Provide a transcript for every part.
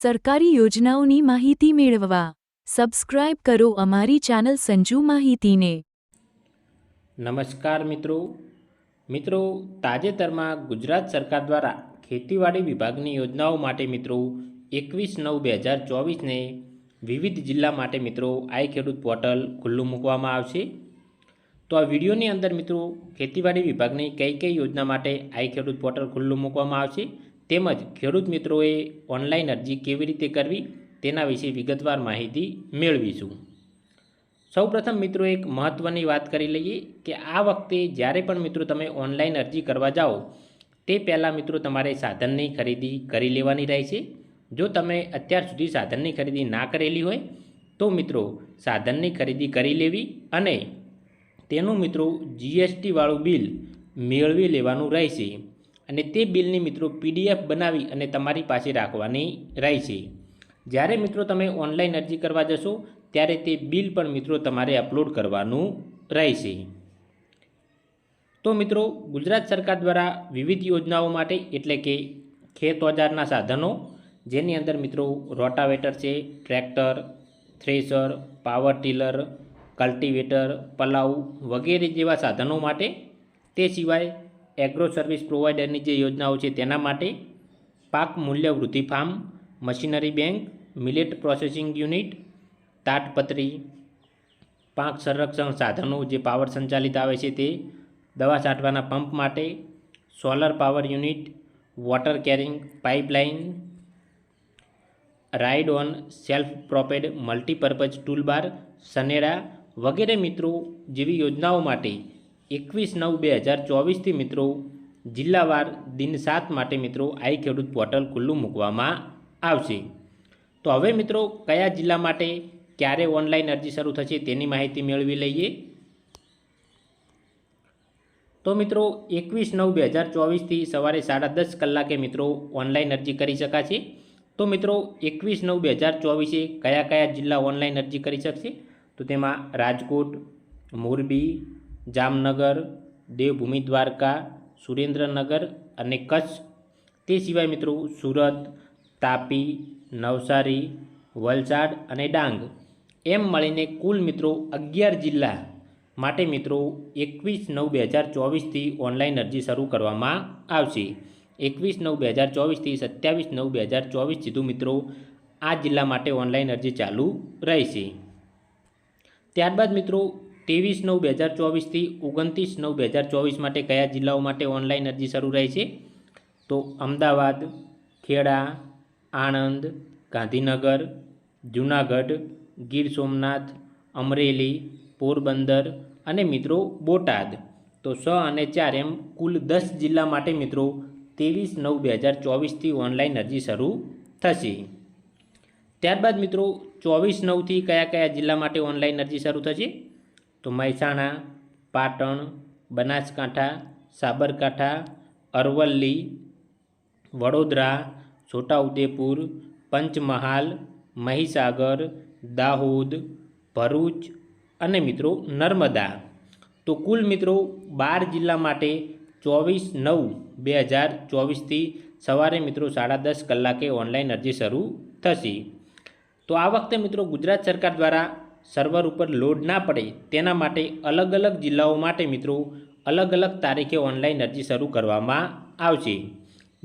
સરકારી યોજનાઓની માહિતી મેળવવા. સબસ્ક્રાઇબ કરો અમારી ચેનલ સંજુ માહિતીને. નમસ્કાર મિત્રો. મિત્રો, તાજેતરમાં ગુજરાત સરકાર દ્વારા ખેતીવાડી વિભાગની યોજનાઓ માટે મિત્રો એકવીસ નવ બે હજાર ચોવીસને વિવિધ જિલ્લા માટે મિત્રો આઈ ખેડૂત પોર્ટલ ખુલ્લું મૂકવામાં આવશે. તો આ વિડીયોની અંદર મિત્રો ખેતીવાડી વિભાગની કઈ કઈ યોજના માટે આઈ ખેડૂત પોર્ટલ ખુલ્લું મૂકવામાં આવશે? તેમજ ખેડૂત મિત્રોએ ઓનલાઈન અરજી કેવી રીતે કરવી તેના વિશે વિગતવાર માહિતી મેળવીશું. સૌપ્રથમ મિત્રો એક મહત્ત્વની વાત કરી લઈએ કે આ વખતે જ્યારે પણ મિત્રો તમે ઓનલાઈન અરજી કરવા જાઓ, તે પહેલાં મિત્રો તમારે સાધનની ખરીદી કરી લેવાની રહેશે. જો તમે અત્યાર સુધી સાધનની ખરીદી ના કરેલી હોય, તો મિત્રો સાધનની ખરીદી કરી લેવી અને તેનું મિત્રો જીએસટીવાળું બિલ મેળવી લેવાનું રહેશે. અને તે બિલની મિત્રો પીડીએફ બનાવી અને તમારી પાસે રાખવાની રહેશે જ્યારે મિત્રો તમે ઓનલાઈન અરજી કરવા જશો, ત્યારે તે બિલ પણ મિત્રો તમારે અપલોડ કરવાનું રહેશે તો મિત્રો, ગુજરાત સરકાર દ્વારા વિવિધ યોજનાઓ માટે, એટલે કે ખેત ઓજારના સાધનો, જેની અંદર મિત્રો રોટાવેટર છે, tractor, thresher, power tiller, cultivator plough વગેરે જેવા સાધનો માટે, તે સિવાય એગ્રો સર્વિસ પ્રોવાઈડરની જે યોજનાઓ છે તેના માટે પાક મૂલ્ય વૃદ્ધિ farm, machinery bank millet processing unit તાટપત્રી, પાક સંરક્ષણ સાધનો જે પાવર સંચાલિત આવે છે તે દવા છાંટવાના પંપ માટે solar power unit water carrying pipeline ride on self propelled multipurpose toolbar સનેડા વગેરે મિત્રો જેવી યોજનાઓ માટે એકવીસ નવ બે હજાર ચોવીસથી મિત્રો જિલ્લાવાર દિન સાત માટે મિત્રો આઈ ખેડૂત પોર્ટલ ખુલ્લું મૂકવામાં આવશે. તો હવે મિત્રો કયા જિલ્લા માટે ક્યારે ઓનલાઈન અરજી શરૂ થશે તેની માહિતી મેળવી લઈએ. તો મિત્રો એકવીસ નવ બે હજાર ચોવીસથી સવારે સાડા દસ કલાકે મિત્રો ઓનલાઈન અરજી કરી શકાશે. તો મિત્રો એકવીસ નવ બે હજાર ચોવીસે કયા કયા જિલ્લા ઓનલાઈન અરજી કરી શકશે? તો તેમાં રાજકોટ, મોરબી જામનગર, દેવભૂમિ દ્વારકા, સુરેન્દ્રનગર અને કચ્છ. તે સિવાય મિત્રો સુરત, તાપી, નવસારી, વલસાડ અને ડાંગ. એમ મળીને કુલ મિત્રો અગિયાર જિલ્લા માટે મિત્રો એકવીસ નવ બે હજાર ચોવીસથી ઓનલાઈન અરજી શરૂ કરવામાં આવશે. એકવીસ નવ બે હજાર ચોવીસથી સત્યાવીસ નવ બે હજાર ચોવીસ સીધું મિત્રો આ જિલ્લા માટે ઓનલાઈન અરજી ચાલુ રહેશે. ત્યારબાદ મિત્રો ત્રેવીસ નવ બે હજાર ચોવીસથી ઓગણત્રીસ નવ બે હજાર ચોવીસ માટે કયા જિલ્લાઓ માટે ઓનલાઈન અરજી શરૂ રહે છે? તો અમદાવાદ, ખેડા, આણંદ, ગાંધીનગર, જૂનાગઢ, ગીર સોમનાથ, અમરેલી, પોરબંદર અને મિત્રો બોટાદ. તો છ અને ચાર એમ કુલ દસ જિલ્લા માટે મિત્રો ત્રેવીસ નવ બે હજાર ચોવીસથી ઓનલાઈન અરજી શરૂ થશે. ત્યારબાદ મિત્રો ચોવીસ નવથી કયા કયા જિલ્લા માટે ઓનલાઈન અરજી શરૂ થશે? તો મહેસાણા, પાટણ, બનાસકાંઠા, સાબરકાંઠા, અરવલ્લી, વડોદરા, છોટાઉદેપુર, પંચમહાલ, મહીસાગર, દાહોદ, ભરૂચ અને મિત્રો નર્મદા. તો કુલ મિત્રો બાર જિલ્લા માટે ચોવીસ નવ બે હજાર ચોવીસથી સવારે મિત્રો સાડા દસ કલાકે ઓનલાઈન અરજી શરૂ થશે. તો આ વખતે મિત્રો ગુજરાત સરકાર દ્વારા સર્વર ઉપર લોડ ના પડે તેના માટે અલગ અલગ જિલ્લાઓ માટે મિત્રો અલગ અલગ તારીખે ઓનલાઈન અરજી શરૂ કરવામાં આવશે.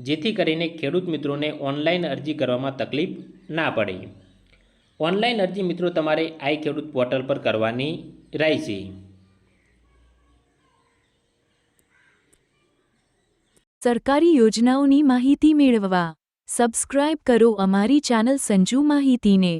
જેથી કરીને ખેડૂત મિત્રોને ઓનલાઈન અરજી કરવામાં તકલીફ ના પડે. ઓનલાઈન અરજી મિત્રો તમારે આઈ ખેડૂત પોર્ટલ પર કરવાની રહેશે. સરકારી યોજનાઓની માહિતી મેળવવા સબસ્ક્રાઇબ કરો અમારી ચેનલ સંજુ માહિતીને.